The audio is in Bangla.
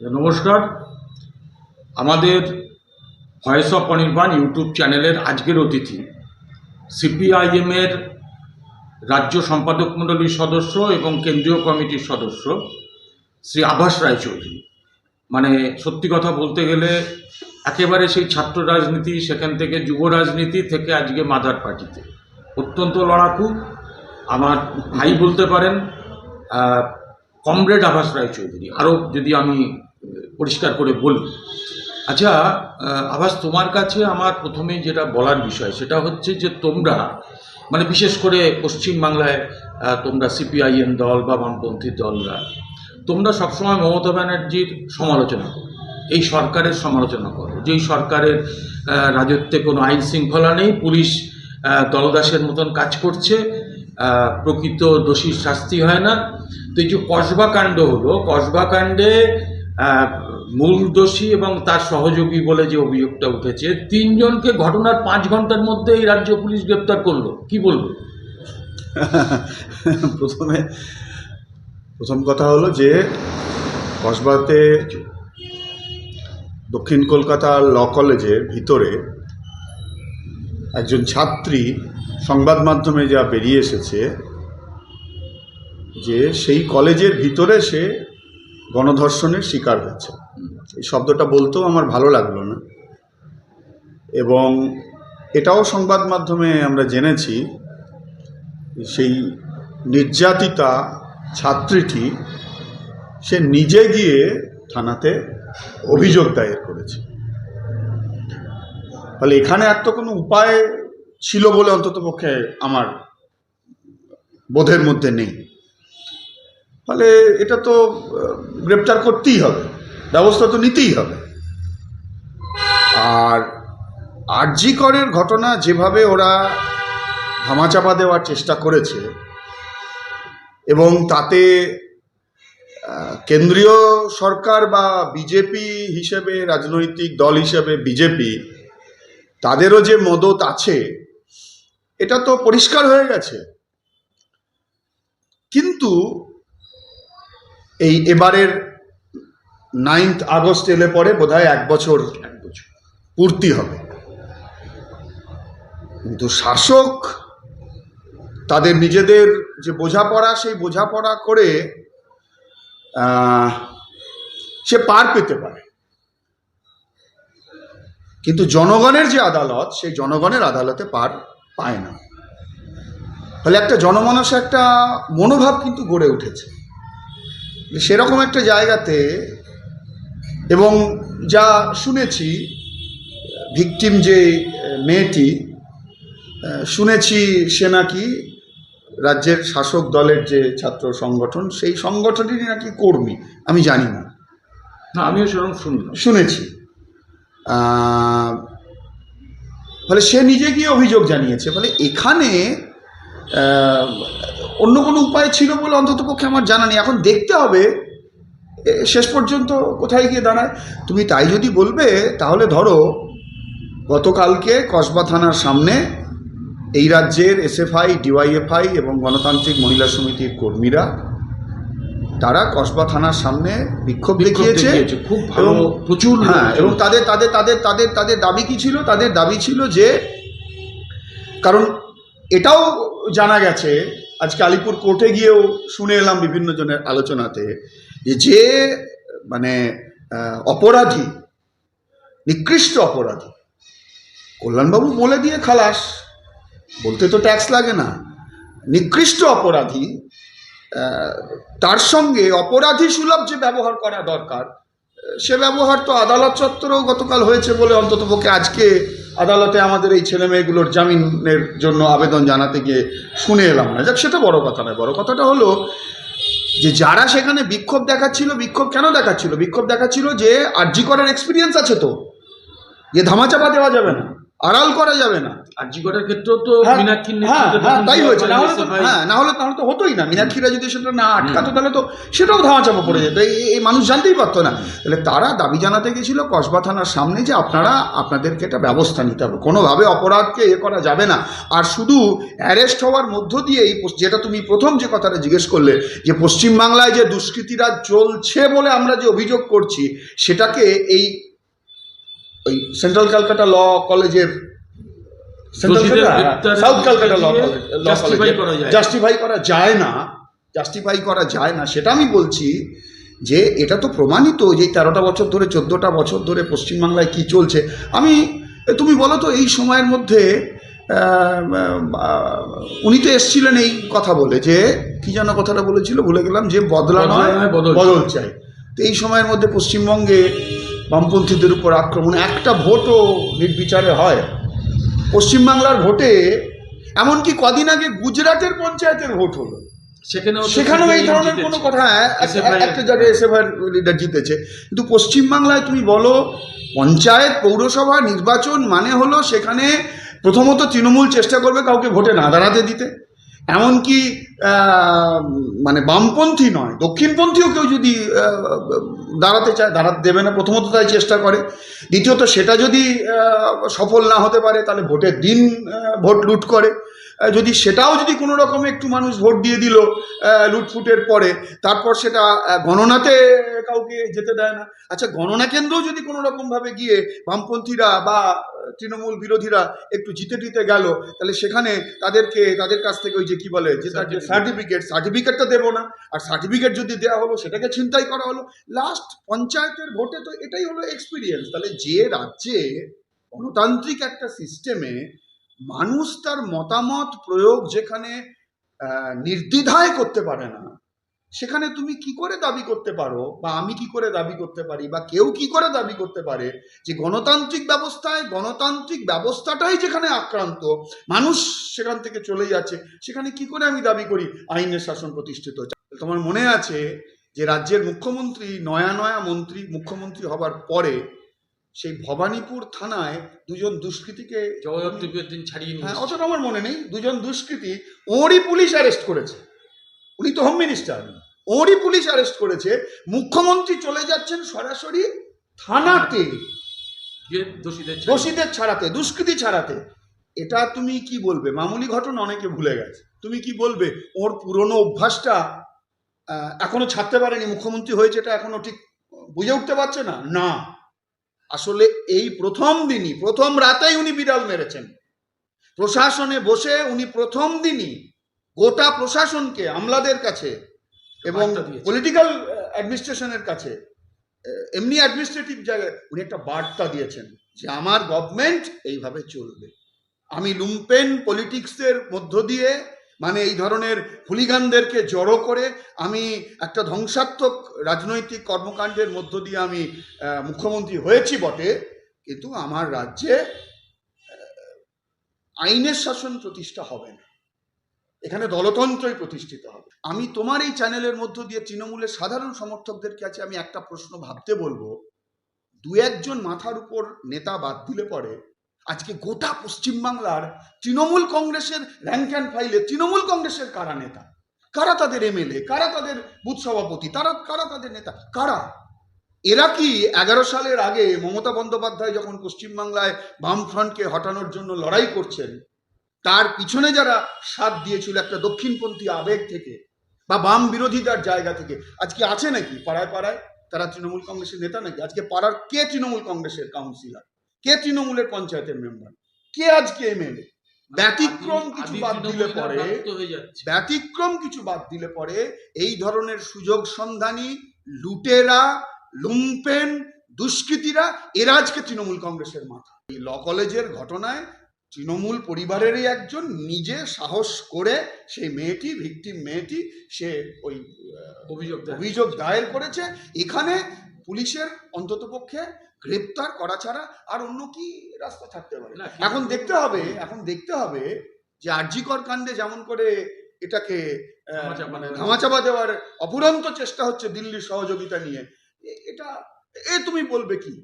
নমস্কার। আমাদের ভয়েস অফ অনির্বাণ ইউটিউব চ্যানেলের আজকের অতিথি সিপিআইএমের রাজ্য সম্পাদক মণ্ডলীর সদস্য এবং কেন্দ্রীয় কমিটির সদস্য শ্রী আভাস রায়চৌধুরী। মানে সত্যি কথা বলতে গেলে একেবারে সেই ছাত্র রাজনীতি, সেখান থেকে যুব রাজনীতি থেকে আজকে মাদার পার্টিতে। অত্যন্ত লড়াকু। আমার ভাই বলতে পারেন কমরেড আভাস রায়চৌধুরী। আরও যদি আমি পরিষ্কার করে বলি। আচ্ছা আভাস, তোমার কাছে আমার প্রথমেই যেটা বলার বিষয়, সেটা হচ্ছে যে তোমরা মানে বিশেষ করে পশ্চিমবাংলায় তোমরা সিপিআইএম দল বা বামপন্থী দলরা, তোমরা সবসময় মমতা ব্যানার্জির সমালোচনা করো, এই সরকারের সমালোচনা করো। যেই সরকারের রাজত্বে কোনো আইন শৃঙ্খলা নেই, পুলিশ দলদাসের মতন কাজ করছে প্রকৃত দোষীর শাস্তি হয় না। তো এই যে কসবা কাণ্ড হলো, কসবা কাণ্ডে মূল দোষী এবং তার সহযোগী বলে যে অভিযোগটা উঠেছে, তিনজনকে ঘটনার পাঁচ ঘণ্টার মধ্যে এই রাজ্য পুলিশ গ্রেপ্তার করল। কি বলব? প্রথমে, প্রথম কথা হলো যে, কসবাতে দক্ষিণ কলকাতার ল কলেজের ভিতরে একজন ছাত্রী সংবাদ মাধ্যমে যা বেরিয়ে এসেছে, যে সেই কলেজের ভিতরে সে গণধর্ষণের শিকার হয়েছে। এই শব্দটা বলতেও আমার ভালো লাগল না। এবং এটাও সংবাদ মাধ্যমে আমরা জেনেছি, সেই নির্যাতিতা ছাত্রীটি, সে নিজে গিয়ে থানাতে অভিযোগ দায়ের করেছে। ফলে এখানে আর তো কোনো উপায় ছিল বলে অন্তত পক্ষে আমার বোধের মধ্যে নেই। ফলে এটা তো গ্রেপ্তার করতেই হবে, ব্যবস্থা তো নিতেই হবে। আর আরজি করের ঘটনা যেভাবে ওরা ধামাচাপা দেওয়ার চেষ্টা করেছে, এবং তাতে কেন্দ্রীয় সরকার বা বিজেপি হিসেবে, রাজনৈতিক দল হিসেবে, বিজেপি, তাদেরও যে মদত আছে, এটা তো পরিষ্কার হয়ে গেছে। কিন্তু এই এবারের নাইন্থ আগস্ট এলে পরে বোধহয় এক বছর এক বছর পূর্তি হবে। কিন্তু শাসক তাদের নিজেদের যে বোঝাপড়া, সেই বোঝাপড়া করে সে পার পেতে পারে। কিন্তু জনগণের যে আদালত, সেই জনগণের আদালতে পার পায় না। ফলে একটা জনমানসে একটা মনোভাব কিন্তু গড়ে উঠেছে। সেরকম একটা জায়গাতে এবং যা শুনেছি ভিকটিম যে মেয়েটি শুনেছি সে নাকি রাজ্যের শাসক দলের যে ছাত্র সংগঠন সেই সংগঠনেরই নাকি কর্মী আমি জানি না। না আমিও সেরকম শুনলাম শুনেছি। ফলে সে নিজে গিয়ে অভিযোগ জানিয়েছে ফলে এখানে অন্য কোনো উপায় ছিল বলে অন্তত পক্ষে আমার জানা নেই। এখন দেখতে হবে। এ, শেষ পর্যন্ত কোথায় গিয়ে দাঁড়ায়? তুমি তাই যদি বলবে তাহলে ধরো গতকালকে কসবা থানার সামনে এই রাজ্যের এসএফআই ডিওয়াইএফআই এবং গণতান্ত্রিক মহিলা সমিতির কর্মীরা তারা কসবা থানার সামনে বিক্ষোভ দেখিয়েছে, খুব ভালো প্রচুর হ্যাঁ এবং তাদের তাদের তাদের তাদের তাদের দাবি কি ছিল? তাদের দাবি ছিল যে কারণ এটাও জানা গেছে আজকে আলিপুর কোর্টে গিয়েও শুনে এলাম বিভিন্ন জনের আলোচনাতে যে মানে অপরাধী, নিকৃষ্ট অপরাধী, কল্যাণবাবু বলে দিয়ে খালাস, বলতে তো ট্যাক্স লাগে না, নিকৃষ্ট অপরাধী তার সঙ্গে অপরাধী সুলভ যে ব্যবহার করা দরকার, সে ব্যবহার তো আদালত চত্বরেও গতকাল হয়েছে বলে অন্তত পক্ষে আজকে আদালতে আমাদের এই ছেলে মেয়েগুলোর জামিনের জন্য আবেদন জানাতে গিয়ে শুনে এলাম না। যাক, সেটা বড় কথা নয়। বড় কথাটা হলো যে যারা সেখানে বিক্ষোভ দেখাচ্ছিল, বিক্ষোভ কেন দেখাচ্ছিল? বিক্ষোভ দেখাচ্ছিল যে আর্জি করার এক্সপিরিয়েন্স আছে তো। যে ধামাচাপা দেওয়া যাবে না। আড়াল করা যাবে না। আরজিগড়ের ক্ষেত্রেও তো হ্যাঁ, মীনাক্ষীর হ্যাঁ, হ্যাঁ, তাই হয়েছে। না হলে হ্যাঁ না হলে তাহলে তো হতোই না। মীনাক্ষীরা যদি সেটা না আটকাতো তাহলে তো সেটাও ধামা চাপা পড়ে যেত। এই এই মানুষ জানতেই পারতো না। তাহলে তারা দাবি জানাতে গেছিল কসবা থানার সামনে যে আপনারা আপনাদেরকে একটা ব্যবস্থা নিতে হবে। কোনোভাবে অপরাধকে এ করা যাবে না। আর শুধু অ্যারেস্ট হওয়ার মধ্য দিয়েই পস- যেটা তুমি প্রথম যে কথাটা জিজ্ঞেস করলে যে পশ্চিমবাংলায় যে দুষ্কৃতিরা চলছে বলে আমরা যে অভিযোগ করছি সেটাকে এই ওই সেন্ট্রাল ক্যালকাটা ল কলেজের south Calcutta law college. Justify করা যায় না জাস্টিফাই করা যায় না সেটা আমি বলছি যে এটা তো প্রমাণিত যে তেরোটা বছর ধরে চোদ্দোটা বছর ধরে পশ্চিমবাংলায় কি চলছে আমি তুমি বলো তো এই সময়ের মধ্যে উনি তো এসছিলেন এই কথা বলে যে কি যেন কথাটা বলেছিল ভুলে গেলাম যে বদলা নয় বদল চাই তো এই সময়ের মধ্যে পশ্চিমবঙ্গে বামপন্থীদের উপর আক্রমণ একটা ভোটও নির্বিচারে হয়। পশ্চিমবাংলার ভোটে এমনকি কদিন আগে গুজরাটের পঞ্চায়েতের ভোট হলো। সেখানেও সেখানেও এই ধরনের কোনো কথা হ্যাঁ, একটা জায়গায় এসএফআর লিডার জিতেছে। কিন্তু পশ্চিমবাংলায় তুমি বলো পঞ্চায়েত পৌরসভা নির্বাচন মানে হলো সেখানে প্রথমত তৃণমূল চেষ্টা করবে কাউকে ভোটে না দাঁড়াতে দিতে। এমনকি মানে বামপন্থী নয়, দক্ষিণপন্থীও কেউ যদি দাঁড়াতে চায়, দাঁড়াতে দেবে না, প্রথমত তাই চেষ্টা করে। দ্বিতীয়ত সেটা যদি সফল না হতে পারে, তাহলে ভোটের দিন ভোট লুট করে। যদি সেটাও যদি কোনো রকমে একটু মানুষ ভোট দিয়ে দিল লুটফুটের পরে তারপর সেটা গণনাতে কাউকে যেতে দেয় না। আচ্ছা গণনা কেন্দ্রও যদি কোনো রকমভাবে গিয়ে বামপন্থীরা বা তৃণমূল বিরোধীরা একটু জিতে টিতে গেল তাহলে সেখানে তাদেরকে তাদের কাছ থেকে ওই যে কি বলে যে সার্টিফিকেট সার্টিফিকেটটা দেবো না। আর সার্টিফিকেট যদি দেওয়া হলো সেটাকে ছিনতাই করা হলো। লাস্ট পঞ্চায়েতের ভোটে তো এটাই হলো এক্সপিরিয়েন্স তাহলে যে রাজ্যে গণতান্ত্রিক একটা সিস্টেমে মানুষ তার মতামত প্রয়োগ যেখানে নির্দ্বিধায় করতে পারে না, সেখানে তুমি কি করে দাবি করতে পারো বা আমি কি করে দাবি করতে পারি বা কেউ কি করে দাবি করতে পারে যে গণতান্ত্রিক ব্যবস্থায় গণতান্ত্রিক ব্যবস্থাটাই যেখানে আক্রান্ত, মানুষ সেখান থেকে চলে যাচ্ছে, সেখানে কি করে আমি দাবি করি? আইনের শাসন প্রতিষ্ঠিত তোমার মনে আছে যে রাজ্যের মুখ্যমন্ত্রী, নয়া নয়া মন্ত্রী, মুখ্যমন্ত্রী হবার পরে সেই ভবানীপুর থানায় দুজন দুষ্কৃতীকে ত্রিবেদীন ছাড়িয়ে নিয়ে হ্যাঁ অতটা আমার মনে নেই। দুজন দুষ্কৃতী ওরই পুলিশ অ্যারেস্ট করেছে। উনি তো হোম মিনিস্টার ওরই পুলিশ অ্যারেস্ট করেছে। মুখ্যমন্ত্রী চলে যাচ্ছেন সরাসরি থানাতে। দোষীদের ছাড়াতে দুষ্কৃতী ছাড়াতে। এটা তুমি কি বলবে? মামুলি ঘটনা অনেকে ভুলে গেছে। তুমি কি বলবে? ওর পুরনো অভ্যাসটা এখনও ছাড়তে পারেনি। মুখ্যমন্ত্রী হয়েছে এটা এখনও ঠিক বুঝে উঠতে পারছে না? না। আসলে এই প্রথম দিনই প্রথম রাতেই উনি বিড়াল মেরেছেন। প্রশাসনে বসে উনি প্রথম দিনই গোটা প্রশাসনকে আমলাদের কাছে এবং পলিটিক্যাল অ্যাডমিনিস্ট্রেশনের কাছে এমনি অ্যাডমিনিস্ট্রেটিভ জায়গায় উনি একটা বার্তা দিয়েছেন যে আমার গভর্নমেন্ট এইভাবে চলবে। আমি লুম্পেন পলিটিক্সের মধ্য দিয়ে মানে এই ধরনের হুলিগানদেরকে জড়ো করে আমি একটা ধ্বংসাত্মক রাজনৈতিক কর্মকাণ্ডের মধ্য দিয়ে আমি মুখ্যমন্ত্রী হয়েছি বটে, কিন্তু আমার রাজ্যে আইনের শাসন প্রতিষ্ঠা হবে না। এখানে দলতন্ত্রই প্রতিষ্ঠিত হবে। আমি তোমার এই চ্যানেলের মধ্য দিয়ে তৃণমূলের সাধারণ সমর্থকদের কাছে আমি একটা প্রশ্ন ভাবতে বলব। দু একজন মাথার উপর নেতা বাদ দিলে পরে আজকে গোটা পশ্চিমবাংলার তৃণমূল কংগ্রেসের র্যাঙ্ক অ্যান্ড ফাইলে তৃণমূল কংগ্রেসের কারা নেতা? কারা তাদের এমএলএ কারা তাদের বুথ সভাপতি, তারা, কারা তাদের নেতা? কারা? এরা কি এগারো সালের আগে মমতা বন্দ্যোপাধ্যায় যখন পশ্চিমবাংলায় বামফ্রন্টকে হটানোর জন্য লড়াই করছেন, তার পিছনে যারা সাথ দিয়েছিল একটা দক্ষিণপন্থী আবেগ থেকে বা বাম বিরোধিতার জায়গা থেকে, আজকে আছে নাকি? পাড়ায় পাড়ায়? তারা তৃণমূল কংগ্রেসের নেতা নাকি? আজকে পাড়ার কে তৃণমূল কংগ্রেসের কাউন্সিলর কে তৃণমূলের পঞ্চায়েতের মেম্বার কে আজকে এমএলএ ব্যতিক্রম কিছু বাদ দিলে পরে ব্যতিক্রম কিছু বাদ দিলে পরে এই ধরনের সুযোগ সন্ধানী লুটেরা লুম্পেন দুষ্কৃতীরা এরা আজকে তৃণমূল কংগ্রেসের মাথা। এই ল কলেজের ঘটনায় তৃণমূল পরিবারেরই একজন নিজে সাহস করে সেই মেয়েটি ভিকটিম মেয়েটি সে ওই অভিযোগ অভিযোগ দায়ের করেছে। এখানে পুলিশের অন্তত পক্ষে গ্রেপ্তার করা ছাড়া আর অন্য কি রাস্তা থাকতে পারে? এখন দেখতে হবে এখন দেখতে হবে যে আর্জিকর কাণ্ডে যেমন করে এটাকে মানে। ধামাচাপা দেওয়ার অপুরন্ত চেষ্টা হচ্ছে দিল্লির সহযোগিতা নিয়ে। এটা এ তুমি বলবে কি?